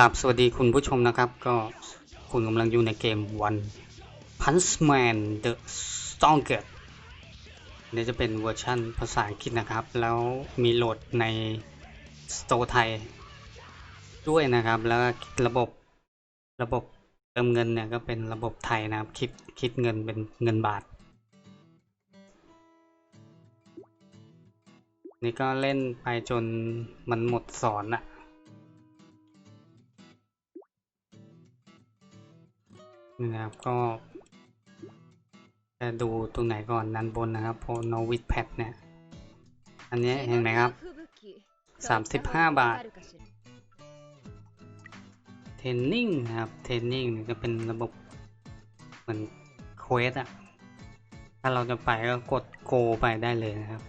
กราบสวัสดีคุณผู้ชมนะครับ ก็คุณกำลังอยู่ในเกม One Punch Man The Strongest นี่จะเป็นเวอร์ชันภาษาอังกฤษนะครับ แล้วมีโหลดในสโตร์ไทย ด้วยนะครับ แล้วระบบระบบเติมเงินเนี่ยก็เป็นระบบไทยนะครับ คิดคิดเงินเป็นเงินบาท นี่ก็เล่นไปจนมันหมดสอนอะ นะครับก็จะดูตรงไหนก่อนด้านบนนะครับโพโนวิดแพดเนี่ย อันนี้เห็นไหมครับ35บาทเทรนนิ่งนะครับเทรนนิ่งจะเป็นระบบเหมือนเควสอะถ้าเราจะไปก็กดโกไปได้เลยนะครับ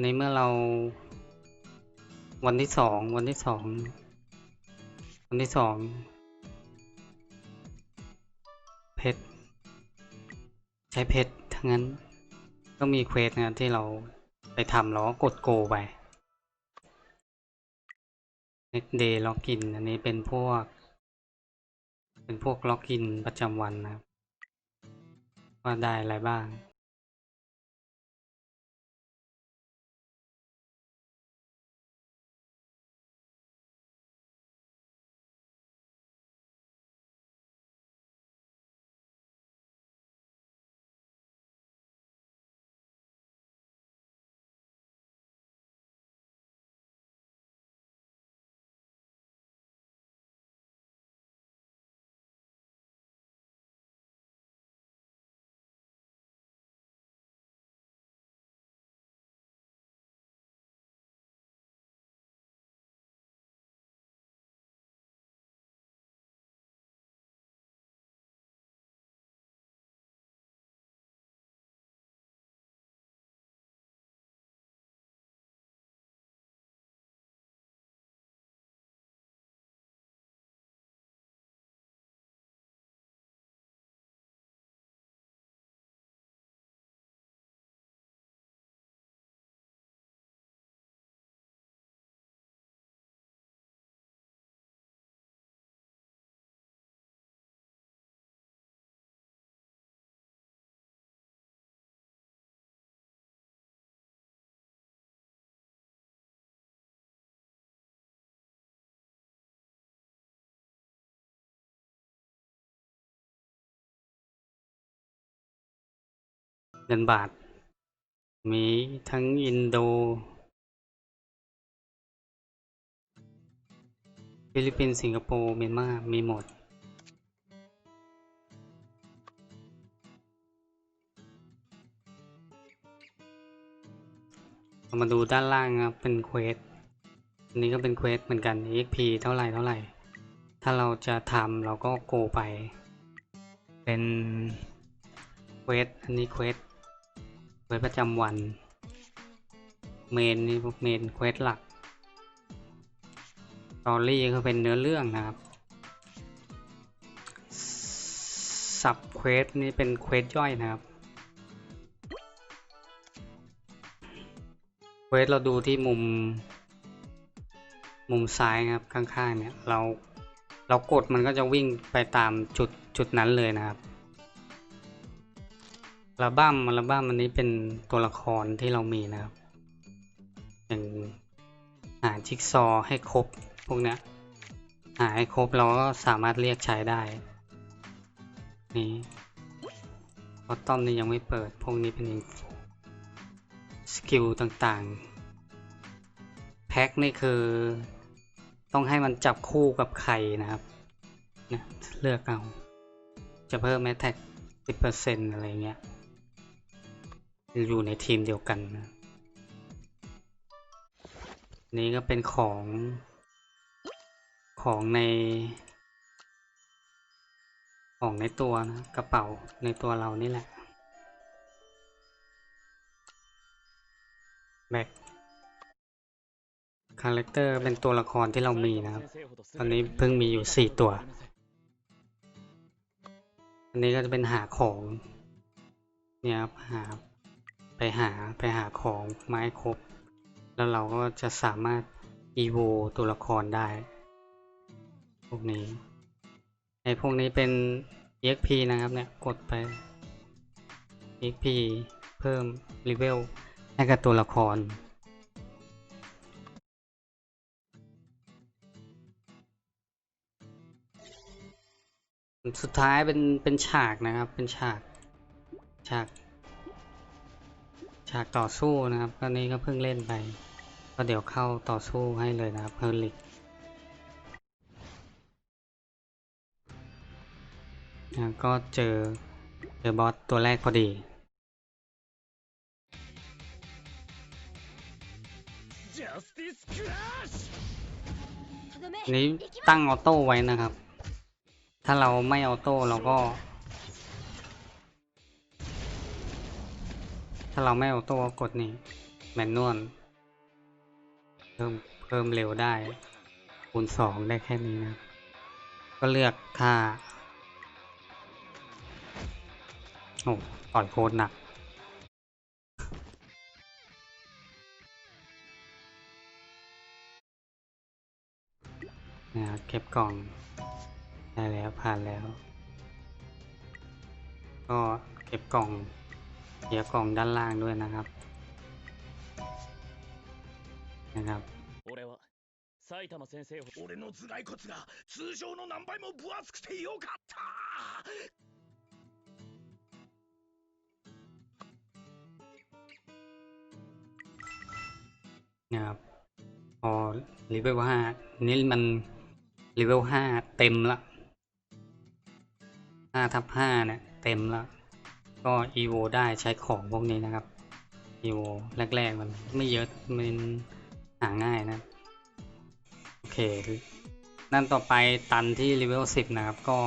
ในเมื่อเรา วันที่สอง วันที่สอง วันที่สอง เพชร ใช้เพชร ทั้งนั้น ก็มีเควสนะที่เราไปทำแล้วกดโกไป next day login อันนี้เป็นพวก เป็นพวกล็อกอินประจำวันนะครับ ว่าได้อะไรบ้าง เงินบาท มีทั้งอินโด ฟิลิปปินส์สิงคโปร์ เมียนมา มีหมด เรามาดูด้านล่างครับ เป็นเควสอันนี้ก็เป็นเควสเหมือนกัน EXP เท่าไหร่เท่าไหร่ ถ้าเราจะทำเราก็โกไป เป็นเควสอันนี้เควส วสประจำวัน เมนนี่พวกเมนเควสหลักตอรี่ก็เป็นเนื้อเรื่องนะครับ สับเควสนี่เป็นเควสย่อยนะครับ เควสเราดูที่มุม มุมซ้ายครับข้างๆเนี่ยเราเรากดมันก็จะวิ่งไปตามจุดจุดนั้นเลยนะครับ อัลบั้มอัลบั้มอันนี้เป็นตัวละครที่เรามีนะครับอย่างหาจิ๊กซอให้ครบพวกเนี้ยหาให้ครบเราก็สามารถเรียกใช้ได้ นี่คอตตอมนี่ยังไม่เปิด พวกนี้เป็นสกิลต่างๆ แพ็คนี่คือต้องให้มันจับคู่กับไข่นะครับนะเลือกเอา จะเพิ่มแมทแท็ก10%อะไรเงี้ย อยู่ในทีมเดียวกันนะนี่ก็เป็นของของใน ของในตัวนะกระเป๋าในตัวเรานี่แหละแบ็คคาแรคเตอร์เป็นตัวละครที่เรามีนะครับ ตอนนี้เพิ่งมีอยู่สี่ตัว อันนี้ก็จะเป็นหาของ เนี่ยครับหา ไปหาไปหาของไมาให้ครบ แล้วเราก็จะสามารถ evo ตัวละครได้ พวกนี้ไอพวกนี้เป็น exp นะครับเนี่ย กดไป exp เพิ่ม level ให้กับตัวละครสุดท้ายเป็นเป็นฉากนะครับ เป็นฉาก ฉากากต่อสู้นะครับตอนนี้ก็เพิ่งเล่นไป ก็เดี๋ยวเข้าต่อสู้ให้เลยนะครับเฮอริกก็เจอเจอบอสตัวแรกพอดีนี้ตั้งออโต้ไว้นะครับ ถ้าเราไม่ออโต้เราก็ ถ้าเราไม่ออโต้ก็กดนี่แมนนวลเพิ่มเพิ่มเร็วได้ คูณสองได้แค่นี้นะ ก็เลือกท่า โอ้ต่อยโคตรหนักนะครับเก็บกล่องได้แล้วผ่านแล้ว ก็เก็บกล่อง เดี๋ยวกล่องด้านล่างด้วยนะครับนะครับ 俺は埼玉先生ほ俺の頭蓋骨が通常の何倍も分厚くてよかった นะครับพอเลเวลห้านี่มันเลเวลห้าเต็มละห้าทับห้าเนี่ยเต็มละ ก็อีโวได้ใช้ของพวกนี้นะครับอีโวแรกๆมันไม่เยอะมันหาง่ายนะ โอเค นั่นต่อไปตันที่เลเวลสิบนะครับ ก็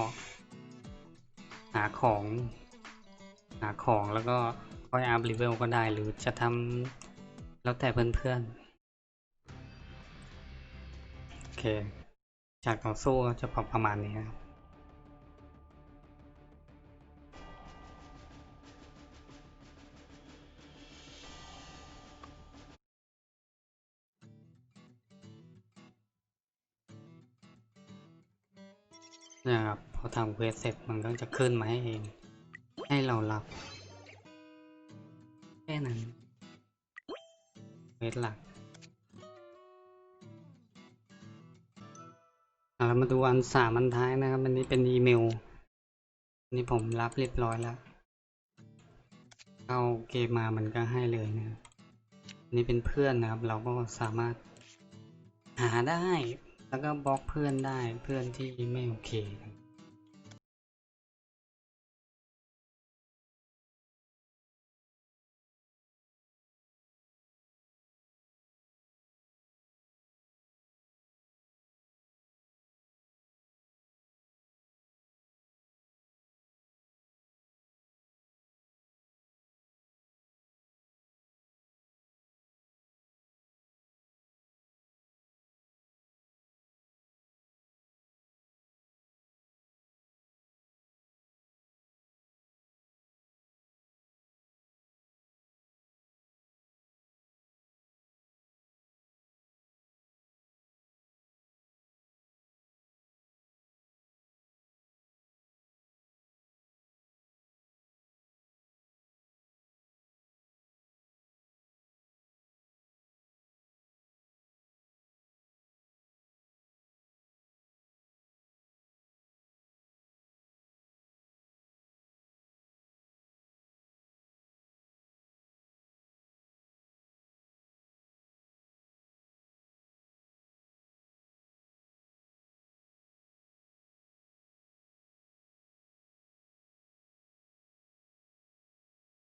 หาของ หาของแล้วก็ค่อยอัพเลเวลก็ได้หรือจะทำแล้วแต่เพื่อนๆ โอเค จากต่อสู้จะประมาณนี้ครับ นี่ยครับพอทำเควสเสร็จมันก็จะขึ้นมาให้เอง ให้เรารับ แค่นั้นเควสหลักอะเรามาดูอันสามอันท้ายนะครับ อันนี้เป็นอีเมลนนี้ผมรับเรียบร้อยแล้วเข้าเกมมามันก็ให้เลยนะครับนนี้เป็นเพื่อนนะครับ เราก็สามารถหาได้ แล้วก็บล็อกเพื่อนได้เพื่อนที่ไม่โอเค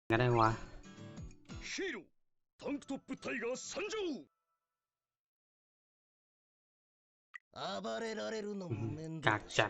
がねわ。ヒーロータンクトップタイガー参上。暴れられるのも面倒ガチャ。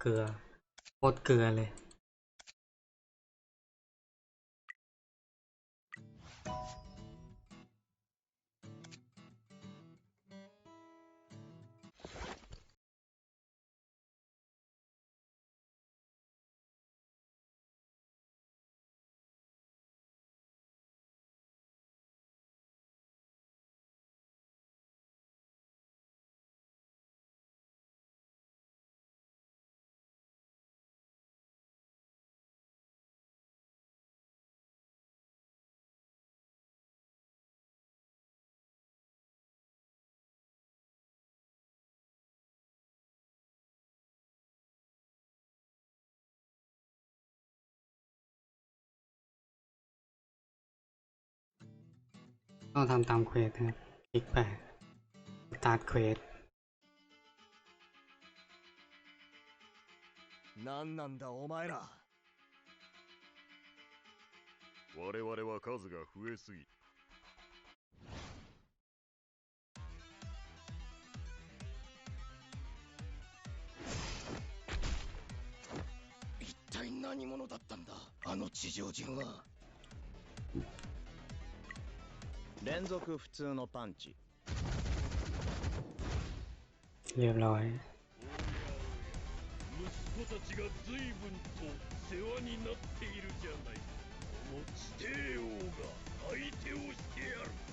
เกลือโคตรเกลือเลย ก็ทำตามเควสนะครับคลิกไปสตาร์ทเควส 何なんだお前ら我々は数が増えすぎ一体何者だったんだあの地上人は 連続普通のパンチ เรียบร้อย 息子たちが随分と世話になっているじゃないかこの地帝王が相手をしてやる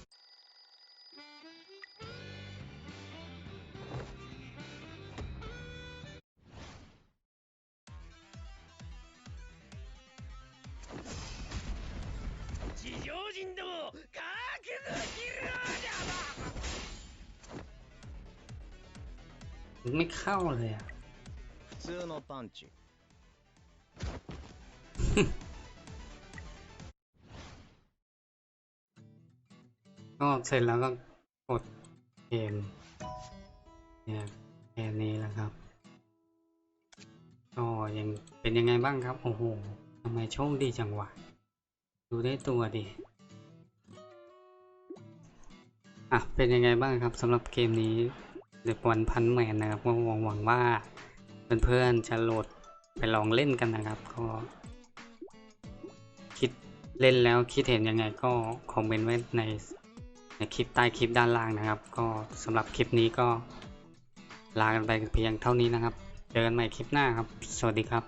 ไม่เข้าเลยอ่ะ 普通のパンチ ก็เสร็จแล้วก็กดเกมเนี่ยแค่นี้แหละครับ ก็ยังเป็นยังไงบ้างครับ โอ้โหทำไมโชคดีจังวะ ดูได้ตัวดิ อ่ะ เป็นยังไงบ้างครับสำหรับเกมนี้ เด็กวันพันแมนนะครับก็หวังหวังว่าเพื่อนๆจะโหลดไปลองเล่นกันนะครับ ก็คิดเล่นแล้วคิดเห็นยังไงก็คอมเมนต์ไว้ในในคลิปใต้คลิปด้านล่างนะครับ ก็สำหรับคลิปนี้ก็ลากันไปเพียงเท่านี้นะครับ เจอกันใหม่คลิปหน้าครับ สวัสดีครับ